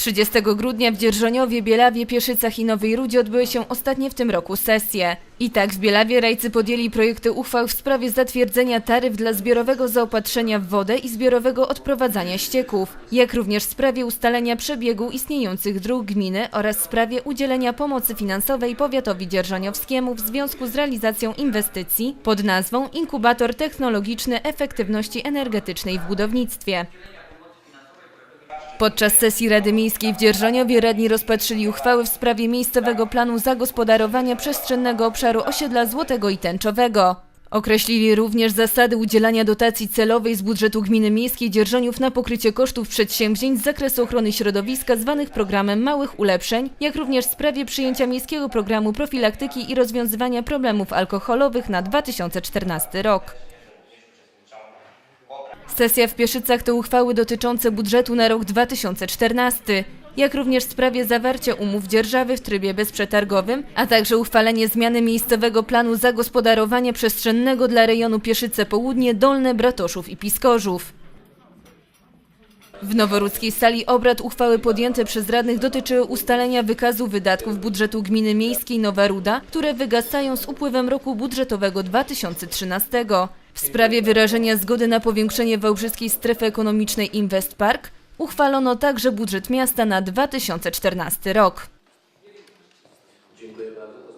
30 grudnia w Dzierżoniowie, Bielawie, Pieszycach i Nowej Rudzie odbyły się ostatnie w tym roku sesje. I tak w Bielawie rajcy podjęli projekty uchwał w sprawie zatwierdzenia taryf dla zbiorowego zaopatrzenia w wodę i zbiorowego odprowadzania ścieków, jak również w sprawie ustalenia przebiegu istniejących dróg gminy oraz w sprawie udzielenia pomocy finansowej powiatowi dzierżoniowskiemu w związku z realizacją inwestycji pod nazwą Inkubator Technologiczny Efektywności Energetycznej w Budownictwie. Podczas sesji Rady Miejskiej w Dzierżoniowie radni rozpatrzyli uchwały w sprawie miejscowego planu zagospodarowania przestrzennego obszaru osiedla Złotego i Tęczowego. Określili również zasady udzielania dotacji celowej z budżetu gminy miejskiej Dzierżoniów na pokrycie kosztów przedsięwzięć z zakresu ochrony środowiska zwanych programem małych ulepszeń, jak również w sprawie przyjęcia miejskiego programu profilaktyki i rozwiązywania problemów alkoholowych na 2014 rok. Sesja w Pieszycach to uchwały dotyczące budżetu na rok 2014, jak również w sprawie zawarcia umów dzierżawy w trybie bezprzetargowym, a także uchwalenie zmiany miejscowego planu zagospodarowania przestrzennego dla rejonu Pieszyce Południe, Dolne, Bratoszów i Piskorzów. W noworudzkiej sali obrad uchwały podjęte przez radnych dotyczyły ustalenia wykazu wydatków budżetu gminy miejskiej Nowa Ruda, które wygasają z upływem roku budżetowego 2013. W sprawie wyrażenia zgody na powiększenie Wałbrzyskiej Strefy Ekonomicznej Invest Park uchwalono także budżet miasta na 2014 rok. Dziękuję bardzo.